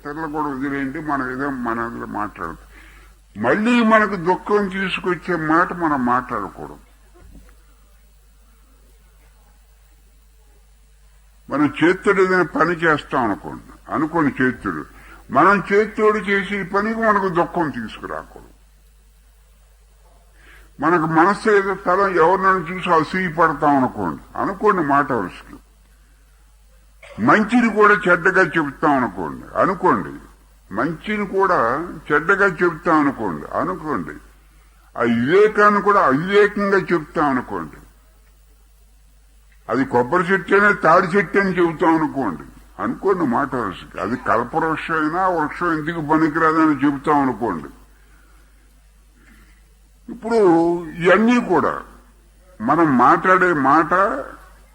ఇతరులు కూడా వదిలేయండి మనం ఏదో మన మాట్లాడదు. మళ్ళీ మనకు దుఃఖం తీసుకొచ్చే మాట మనం మాట్లాడకూడదు. మనం చేతుడు ఏదైనా పని చేస్తాం అనుకోండి అనుకోని చేతుడు మనం చేతుడు చేసే పనికి మనకు దుఃఖం తీసుకురాకూడదు. మనకు మనస్సు ఏదో తలం ఎవరినైనా చూసి అసూయ పడతాం అనుకోండి అనుకోండి మాట వరుసకి. మంచిని కూడా చెడ్డగా చెబుతాం అనుకోండి. అనుకోండి. మంచిని కూడా చెడ్డగా చెబుతాం అనుకోండి. అనుకోండి. ఆ వివేకాన్ని కూడా అవివేకంగా చెబుతాం అనుకోండి. అది కొబ్బరి చెట్టు అయినా తాడి చెట్టు అని చెబుతాం అనుకోండి. అనుకోండి మాట వరుసకి. అది కల్పవృక్షం అయినా వృక్షం ఎందుకు పనికిరాదని చెబుతాం అనుకోండి. ఇప్పుడు ఇవన్నీ కూడా మనం మాట్లాడే మాట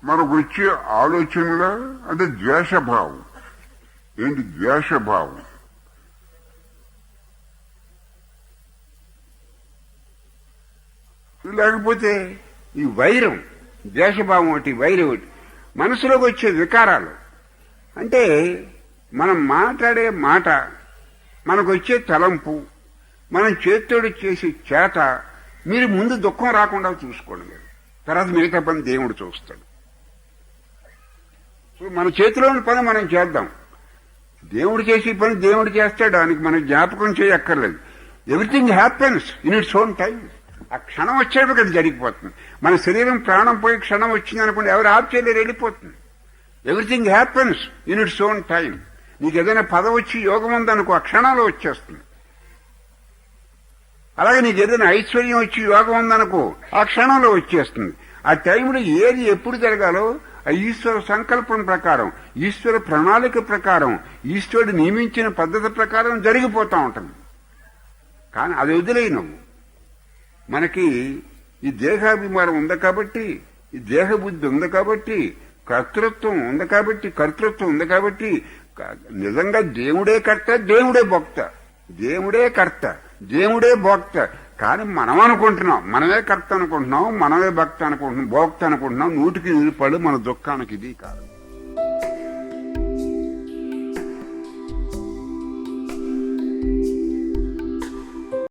మనకు వచ్చే ఆలోచనల అంటే ద్వేషభావం. ఏంటి ద్వేషభావం? లేకపోతే ఈ వైరం ద్వేషభావం ఒకటి వైరం ఒకటి మనసులోకి వచ్చే వికారాలు. అంటే మనం మాట్లాడే మాట మనకు వచ్చే తలంపు మనం చేత్తోడు చేసే చేత మీరు ముందు దుఃఖం రాకుండా చూసుకోండి మీరు. తర్వాత మిగతా పని దేవుడు చూస్తాడు. సో మన చేతిలోని పని మనం చేద్దాం. దేవుడు చేసే పని దేవుడు చేస్తాడు. దానికి మనం జ్ఞాపకం చేయక్కర్లేదు. Everything happens in its own time ఆ క్షణం వచ్చేటప్పుడు అది జరిగిపోతుంది. మన శరీరం ప్రాణం పోయి క్షణం వచ్చింది అనుకోండి ఎవరు ఆప్ చేయలేరు వెళ్ళిపోతుంది. Everything happens in its own time నీకు ఏదైనా పదం వచ్చి యోగం ఉందనుకో ఆ క్షణంలో వచ్చేస్తుంది. అలాగే నీకు ఏదైనా ఐశ్వర్యం వచ్చి యోగం ఉందనుకో ఆ క్షణంలో వచ్చేస్తుంది. ఆ టైంలో ఏది ఎప్పుడు జరగాలో ఈశ్వర సంకల్పం ప్రకారం ఈశ్వర ప్రణాళిక ప్రకారం ఈశ్వరుడు నియమించిన పద్ధతి ప్రకారం జరిగిపోతూ ఉంటుంది. కానీ అది వదిలేయి నువ్వు మనకి ఈ దేహాభిమానం ఉంది కాబట్టి ఈ దేహ బుద్ధి ఉంది కాబట్టి కర్తృత్వం ఉంది కాబట్టి కర్తృత్వం ఉంది కాబట్టి నిజంగా దేవుడే కర్త దేవుడే భోక్త. దేవుడే కర్త దేవుడే భోక్త. కానీ మనం అనుకుంటున్నాం మనమే కర్త అనుకుంటున్నాం మనమే భక్త అనుకుంటున్నాం భోక్త అనుకుంటున్నాం నూటికి నూరు పళ్ళు మన దుఃఖానికి ఇది కాదు.